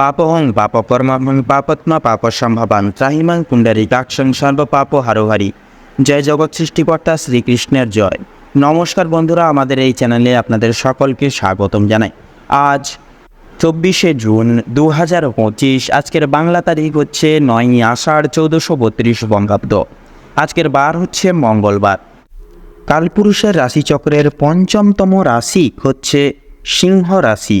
পাপহং পাপকর্মাহং পাপত্মা পাপসম্ভবান ত্রাহিমাং পুণ্ডরীকাক্ষং সর্বপাপ হারোহারি। জয় জগৎ সৃষ্টিকর্তা শ্রীকৃষ্ণের জয়। নমস্কার বন্ধুরা, আমাদের এই চ্যানেলে আপনাদের সকলকে স্বাগতম জানাই। আজ চব্বিশে জুন দু হাজার পঁচিশ, আজকের বাংলা তারিখ হচ্ছে নয়ই আষাঢ় চৌদ্দশো বত্রিশ বঙ্গাব্দ। আজকের বার হচ্ছে মঙ্গলবার। কালপুরুষের রাশিচক্রের পঞ্চমতম রাশি হচ্ছে সিংহ রাশি।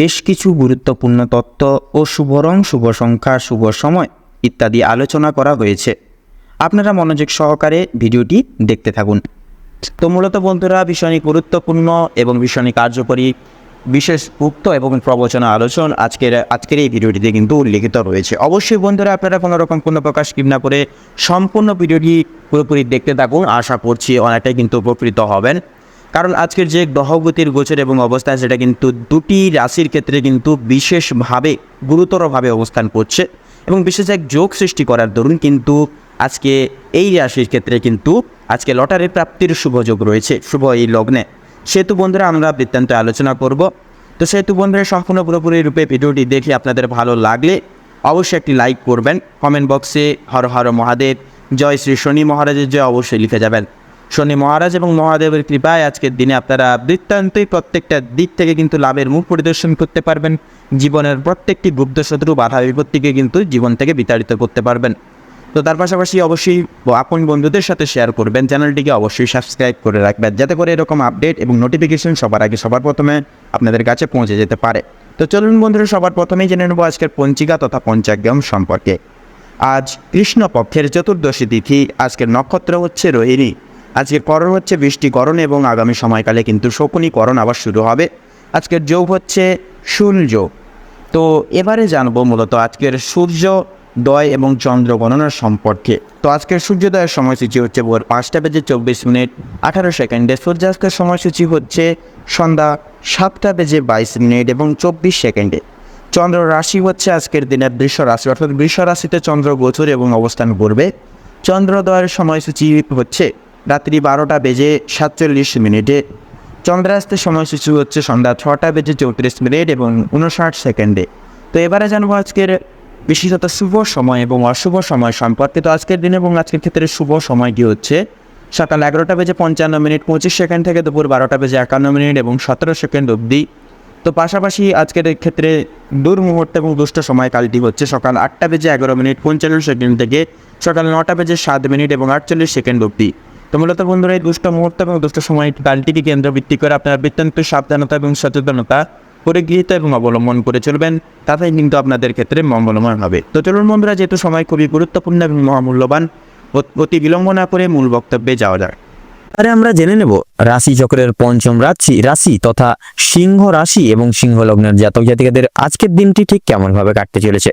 বেশ কিছু গুরুত্বপূর্ণ তত্ত্ব ও শুভ রং শুভ সংখ্যা শুভ সময় ইত্যাদি আলোচনা করা হয়েছে। আপনারা মনোযোগ সহকারে ভিডিওটি দেখতে থাকুন। তো মূলত বন্ধুরা ভীষণই গুরুত্বপূর্ণ এবং ভীষণই কার্যকরী, বিশেষ উক্ত এবং প্রবচনা আলোচন আজকের আজকের এই ভিডিওটিতে কিন্তু উল্লেখিত রয়েছে। অবশ্যই বন্ধুরা, আপনারা কোনো রকম কোনো প্রকাশ স্কিপ না করে সম্পূর্ণ ভিডিওটি পুরোপুরি দেখতে থাকুন। আশা করছি অনেকটাই কিন্তু উপকৃত হবেন। কারণ আজকের যে গ্রহগতির গোচর এবং অবস্থান সেটা কিন্তু দুটি রাশির ক্ষেত্রে কিন্তু বিশেষভাবে গুরুতরভাবে অবস্থান করছে এবং বিশেষ এক যোগ সৃষ্টি করার দরুন কিন্তু আজকে এই রাশির ক্ষেত্রে কিন্তু আজকে লটারি প্রাপ্তির শুভ যোগ রয়েছে, শুভ এই লগ্নে। সেহেতু বন্ধুরা, আমরা বৃত্তান্ত আলোচনা করব। তো সেহেতু বন্ধুরা, সম্পূর্ণ পুরোপুরি রূপে ভিডিওটি দেখে আপনাদের ভালো লাগলে অবশ্যই একটি লাইক করবেন। কমেন্ট বক্সে হর হর মহাদেব, জয় শ্রী শনি মহারাজের জয় অবশ্যই লিখে যাবেন। শনি মহারাজ এবং মহাদেবের কৃপায় আজকের দিনে আপনারা বৃত্তান্তই প্রত্যেকটা দিক থেকে কিন্তু লাভের মুখ পরিদর্শন করতে পারবেন। জীবনের প্রত্যেকটি গুপ্ত শত্রু বাধা বিপত্তিকে কিন্তু জীবন থেকে বিতাড়িত করতে পারবেন। তো তার পাশাপাশি অবশ্যই আপন বন্ধুদের সাথে শেয়ার করবেন। চ্যানেলটিকে অবশ্যই সাবস্ক্রাইব করে রাখবেন, যাতে করে এরকম আপডেট এবং নোটিফিকেশন সবার আগে সবার প্রথমে আপনাদের কাছে পৌঁছে যেতে পারে। তো চলুন বন্ধুরা, সবার প্রথমেই জেনে নেব আজকের পঞ্চিকা তথা পঞ্চাগ্রাম সম্পর্কে। আজ কৃষ্ণপক্ষের চতুর্দশী তিথি, আজকের নক্ষত্র হচ্ছে রোহিণী। আজকে করণ হচ্ছে বৃষ্টিকরণ এবং আগামী সময়কালে কিন্তু শকুনিকরণ আবার শুরু হবে। আজকের যোগ হচ্ছে সূর্য। তো এবারে জানব মূলত আজকের সূর্য, দয় এবং চন্দ্র গণনার সম্পর্কে। তো আজকের সূর্যোদয়ের সময়সূচি হচ্ছে ভোর পাঁচটা বেজে চব্বিশ মিনিট, আঠারো সেকেন্ডে। সূর্যাস্তের সময়সূচি হচ্ছে সন্ধ্যা সাতটা বেজে বাইশ মিনিট এবং চব্বিশ সেকেন্ডে। চন্দ্র রাশি হচ্ছে আজকের দিনে বৃষ রাশি, অর্থাৎ বৃষ রাশিতে চন্দ্র গোচর এবং অবস্থান করবে। চন্দ্রোদয়ের সময়সূচি হচ্ছে রাত্রি বারোটা বেজে সাতচল্লিশ মিনিটে। চন্দ্রাস্তের সময়সূচি হচ্ছে সন্ধ্যা ছটা বেজে চৌত্রিশ মিনিট এবং উনষাট সেকেন্ডে। তো এবারে জানব আজকের বিশেষত শুভ সময় এবং অশুভ সময় সম্পর্কে তো আজকের দিন এবং আজকের ক্ষেত্রে শুভ সময় কি হচ্ছে সকাল এগারোটা বেজে পঞ্চান্ন মিনিট, পঁচিশ সেকেন্ড থেকে দুপুর বারোটা বেজে একান্ন মিনিট এবং সতেরো সেকেন্ড অবধি। তো পাশাপাশি আজকের ক্ষেত্রে দুর্মুহূর্ত এবং দুষ্ট সময়কালটি হচ্ছে সকাল আটটা বেজে এগারো মিনিট, পঞ্চান্ন সেকেন্ড থেকে সকাল নটা বেজে সাত মিনিট এবং আটচল্লিশ সেকেন্ড অবধি। তো মূলত বন্ধুরা, এই দুষ্ট মুহূর্ত এবং দুষ্ট সময় কালটিকে কেন্দ্রভিত্তি করে আপনারা বৃত্তান্ত সাবধানতা এবং সচেতনতা পরিগৃহীত এবং অবলম্বন করে চলবেন। তাতেই কিন্তু আপনাদের ক্ষেত্রে মঙ্গলময় হবে। তো চলুন বন্ধুরা, যেহেতু সময় খুবই গুরুত্বপূর্ণ এবং মহামূল্যবান, অতি বিলম্ব না করে মূল বক্তব্যে যাওয়া যায় আরে আমরা জেনে নেব রাশি চক্রের পঞ্চম রাশি রাশি তথা সিংহ রাশি এবং সিংহ লগ্নের জাতক জাতিকাদের আজকের দিনটি ঠিক কেমন ভাবে কাটতে চলেছে।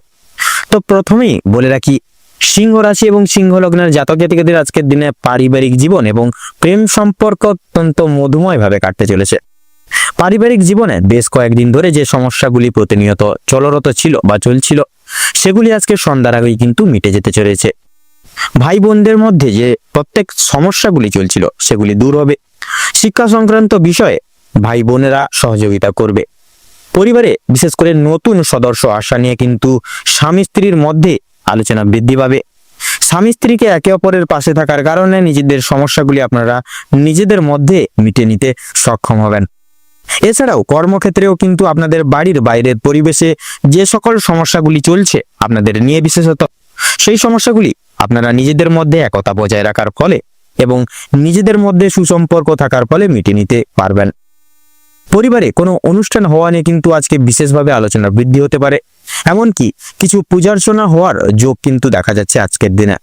তো প্রথমেই বলে রাখি সিংহ রাশি এবং সিংহ লগ্নের জাতক জাতিকাদের আজকের দিনে পারিবারিক জীবন এবং প্রেম সম্পর্ক অত্যন্ত মধুময় ভাবে কাটতে চলেছে। পারিবারিক জীবনে বেশ কয়েকদিন ধরে যে সমস্যাগুলি প্রতিনিয়ত চলরত ছিল বা চলছিল, সেগুলি আজকে সন্ধ্যার আগেই কিন্তু মিটে যেতে চলেছে। ভাই বোনদের মধ্যে যে প্রত্যেক সমস্যাগুলি চলছিল, সেগুলি দূর হবে। শিক্ষা সংক্রান্ত বিষয়ে ভাই বোনেরা সহযোগিতা করবে। পরিবারে বিশেষ করে নতুন সদস্য আসা নিয়ে কিন্তু স্বামী স্ত্রীর মধ্যে আলোচনা বৃদ্ধি পাবে। স্বামী স্ত্রীকে একে অপরের পাশে থাকার কারণে নিজেদের সমস্যাগুলি আপনারা নিজেদের মধ্যে মিটে নিতে সক্ষম হবেন। এছাড়াও কর্মক্ষেত্রেও কিন্তু আপনাদের বাড়ির বাইরের পরিবেশে যে সকল সমস্যাগুলি চলছে আপনাদের নিয়ে বিশেষত, সেই সমস্যাগুলি আপনারা নিজেদের মধ্যে একতা বজায় রাখার ফলে এবং নিজেদের মধ্যে সুসম্পর্ক থাকার ফলে মিটে নিতে পারবেন। পরিবারে কোনো অনুষ্ঠান হওয়া নিয়ে কিন্তু আজকে বিশেষভাবে আলোচনা বৃদ্ধি হতে পারে। এমনকি কিছু পূজার্চনা হওয়ার যোগ কিন্তু দেখা যাচ্ছে আজকের দিনে।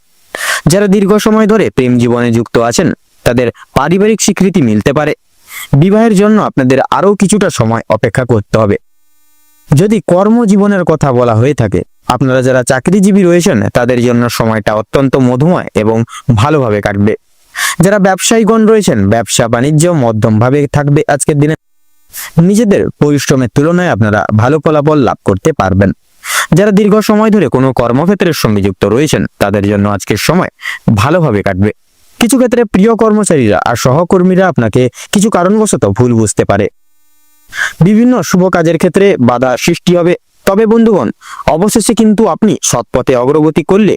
যারা দীর্ঘ সময় ধরে প্রেম জীবনে যুক্ত আছেন, তাদের পারিবারিক স্বীকৃতি মিলতে পারে। বিবাহের জন্য আপনাদের আরও কিছুটা সময় অপেক্ষা করতে হবে। যদি কর্মজীবনের কথা বলা হয়ে থাকে, আপনারা যারা চাকরিজীবী রয়েছেন, তাদের জন্য সময়টা অত্যন্ত মধুময় এবং ভালোভাবে কাটবে। যারা ব্যবসায়ীগণ রয়েছেন, ব্যবসা বাণিজ্য মধ্যমভাবে থাকবে আজকের দিনে। নিজেদের পরিশ্রমের তুলনায় আপনারা ভালো ফলাফল লাভ করতে পারবেন। যারা দীর্ঘ সময় ধরে কোনো কর্মক্ষেত্রের সঙ্গে যুক্ত রয়েছেন, তাদের জন্য আজকের সময় ভালোভাবে কাটবে। কিছু ক্ষেত্রে প্রিয় কর্মচারীরা আর সহকর্মীরা আপনাকে কিছু কারণবশত ভুল বুঝতে পারে। বিভিন্ন শুভ কাজের ক্ষেত্রে বাধা সৃষ্টি হবে। তবে বন্ধুগণ, অবশেষে কিন্তু আপনি সৎপথে অগ্রগতি করলে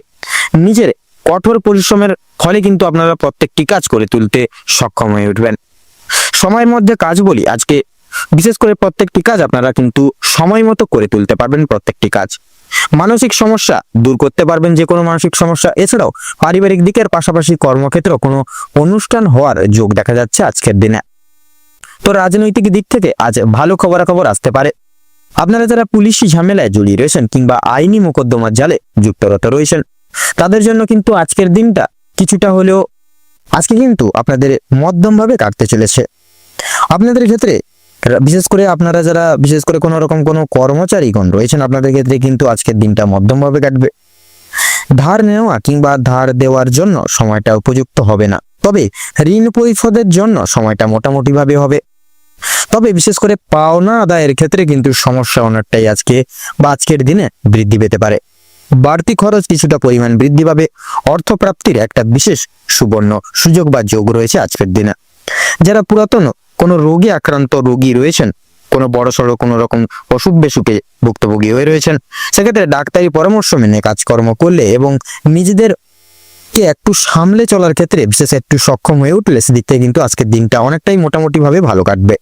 নিজের কঠোর পরিশ্রমের ফলে কিন্তু আপনারা প্রত্যেকটি কাজ করে তুলতে সক্ষম হয়ে উঠবেন। সময়ের মধ্যে কাজ বলি, আজকে বিশেষ করে প্রত্যেকটি কাজ আপনারা কিন্তু সময় মতো করে তুলতে পারবেন প্রত্যেকটি কাজ। মানসিক সমস্যা দূর করতে পারবেন যে কোনো মানসিক সমস্যা। এছাড়াও পারিবারিক দিকের পাশাপাশি কর্মক্ষেত্র কোনো অনুষ্ঠান হওয়ার যোগ দেখা যাচ্ছে আজকের দিনে। তো রাজনৈতিক দিক থেকে আজ ভালো খবরাখবর আসতে পারে। আপনারা যারা পুলিশি ঝামেলায় জড়িয়ে রয়েছেন কিংবা আইনি মোকদ্দমার জালে যুক্তরত রয়েছেন, তাদের জন্য কিন্তু আজকের দিনটা কিছুটা হলেও আজকে কিন্তু আপনাদের মধ্যমভাবে কাটতে চলেছে। আপনাদের ক্ষেত্রে বিশেষ করে আপনারা যারা, বিশেষ করে কোনো রকম কোনো কর্মচারীগণ রয়েছেন, আপনাদের ক্ষেত্রে কিন্তু আজকের দিনটা মধ্যমভাবে কাটবে। ধার নেওয়া কিংবা ধার দেওয়ার জন্য সময়টা উপযুক্ত হবে না। তবে ঋণ পরিশোধের জন্য সময়টা মোটামুটি ভাবে হবে। তবে বিশেষ করে পাওনা আদায়ের ক্ষেত্রে কিন্তু সমস্যা অনেকটাই আজকে বা আজকের দিনে বৃদ্ধি পেতে পারে। বাড়তি খরচ কিছুটা পরিমাণ বৃদ্ধি পাবে। অর্থপ্রাপ্তির একটা বিশেষ সুবর্ণ সুযোগ বা যোগ রয়েছে আজকের দিনে। যারা পুরাতন কোনো রোগে আক্রান্ত রোগী রয়েছেন? কোনো বড় সড়ো কোনো রকম অসুখ বেসুখে ভুক্তভোগী হয়ে রয়েছেন? সেক্ষেত্রে ডাক্তারি পরামর্শ মেনে কাজকর্ম করলে এবং নিজেদের কে একটু সামলে চলার ক্ষেত্রে, বিশেষ একটু সক্ষম হয়ে উঠলে, সেদিক থেকে কিন্তু আজকের দিনটা অনেকটাই মোটামুটি ভাবে ভালো কাটবে।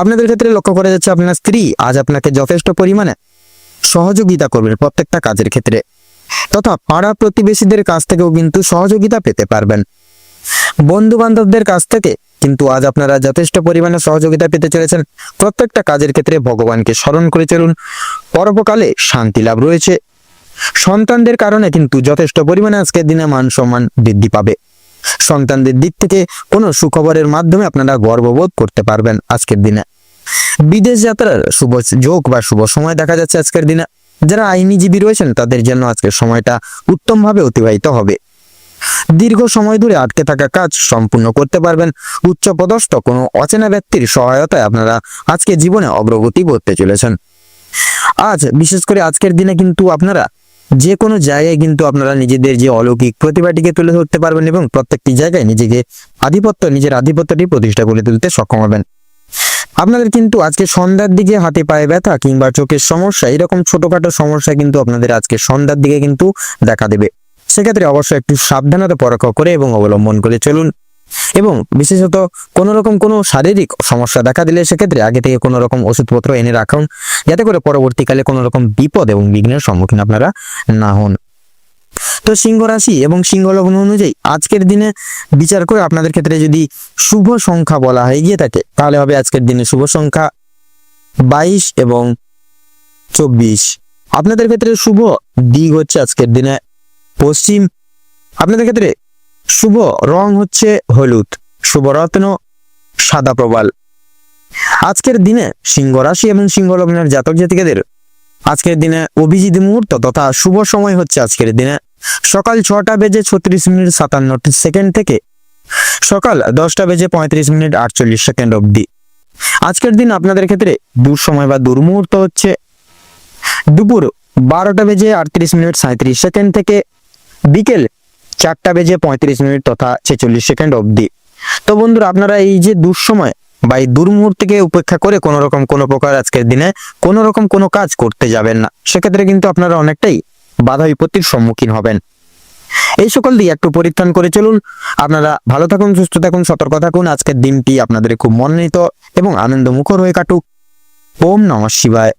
আপনাদের ক্ষেত্রে লক্ষ্য করা যাচ্ছে আপনার স্ত্রী আজ আপনাকে যথেষ্ট পরিমাণে সহযোগিতা করবেন প্রত্যেকটা কাজের ক্ষেত্রে। তথা পাড়া প্রতিবেশীদের কাছ থেকেও কিন্তু সহযোগিতা পেতে পারবেন। বন্ধু বান্ধবদের কাছ থেকে কিন্তু আজ আপনারা যথেষ্ট পরিমাণে সহযোগিতা পেতে চলেছেন। প্রত্যেকটা কাজের ক্ষেত্রে ভগবানকে স্মরণ করে চলুন। পরবকালে শান্তি লাভ রয়েছে। সন্তানদের কারণে কিন্তু যথেষ্ট পরিমাণে আজকের দিনে মান সম্মান বৃদ্ধি পাবে। সন্তানদের দিক থেকে কোনো সুখবরের মাধ্যমে আপনারা গর্ববোধ করতে পারবেন আজকের দিনে। বিদেশ যাত্রার শুভ যোগ বা শুভ সময় দেখা যাচ্ছে আজকের দিনে। যারা আইনিজীবী রয়েছেন, তাদের জন্য আজকের সময়টা উত্তমভাবে অতিবাহিত হবে। দীর্ঘ সময় ধরে আটকে থাকা কাজ সম্পূর্ণ করতে পারবেন। উচ্চ পদস্থ কোনো অচেনা ব্যক্তির সহায়তায় আপনারা আজকে জীবনে অগ্রগতি করতে চলেছেন। আজ বিশেষ করে আজকের দিনে কিন্তু আপনারা যে কোনো জায়গায় কিন্তু আপনারা নিজেদের যে অলৌকিক প্রতিভাটিকে তুলে ধরতে পারবেন এবং প্রত্যেকটি জায়গায় নিজেকে আধিপত্য, নিজের আধিপত্যটি প্রতিষ্ঠা করে তুলতে সক্ষম হবেন। আপনাদের কিন্তু আজকে সন্ধ্যার দিকে হাতে পায়ে ব্যথা কিংবা চোখের সমস্যা, এরকম ছোটখাটো সমস্যা কিন্তু আপনাদের আজকে সন্ধ্যার দিকে কিন্তু দেখা দেবে। সেক্ষেত্রে অবশ্যই একটু সাবধানতা পরীক্ষা করে এবং অবলম্বন করে চলুন। এবং বিশেষত কোনো রকম কোনো শারীরিক সমস্যা দেখা দিলে সেক্ষেত্রে আগে থেকে কোনো রকম ওষুধপত্র এনে রাখুন, যাতে করে পরবর্তীকালে কোনো রকম বিপদ এবং বিঘ্নের সম্মুখীন আপনারা না হন। তো সিংহ রাশি এবং সিংহ লগ্ন অনুযায়ী আজকের দিনে বিচার করে আপনাদের ক্ষেত্রে যদি শুভ সংখ্যা বলা হয়ে গিয়ে থাকে, তাহলে হবে আজকের দিনে শুভ সংখ্যা বাইশ এবং চব্বিশ। আপনাদের ক্ষেত্রে শুভ দিক হচ্ছে আজকের দিনে পশ্চিম। আপনাদের ক্ষেত্রে শুভ রং হচ্ছে হলুদ, শুভ রত্ন সাদা প্রবাল। আজকের দিনে সিংহ রাশি এবং সিংহ লগ্নের জাতক জাতিকাদের আজকের দিনে অভিজিৎ মুহূর্ত তথা শুভ সময় হচ্ছে আজকের দিনে। সকাল ছটা বেজে ছত্রিশ মিনিট সাতান্ন সেকেন্ড থেকে সকাল দশটা বেজে পঁয়ত্রিশ মিনিট আটচল্লিশ সেকেন্ড অবধি। আজকের দিন আপনাদের ক্ষেত্রে দুঃসময় বা দুর্মুহূর্ত হচ্ছে দুপুর বারোটা বেজে আটত্রিশ মিনিট সাঁত্রিশ সেকেন্ড থেকে বিকেল চারটা বেজে পঁয়ত্রিশ মিনিট তথা ছেচল্লিশ সেকেন্ড অবধি। তো বন্ধুরা, আপনারা এই যে দুঃসময় বা এই দুর্মুহূর্তকে উপেক্ষা করে কোনো রকম কোনো প্রকার আজকের দিনে কোনো রকম কোনো কাজ করতে যাবেন না। সেক্ষেত্রে কিন্তু আপনারা অনেকটাই বাধা বিপত্তির সম্মুখীন হবেন। এই সকল দিয়ে একটু পরিত্রাণ করে চলুন। আপনারা ভালো থাকুন, সুস্থ থাকুন, সতর্ক থাকুন। আজকের দিনটি আপনাদের খুব মনোনীত এবং আনন্দমুখর হয়ে কাটুক। ওম নমঃ শিবায়।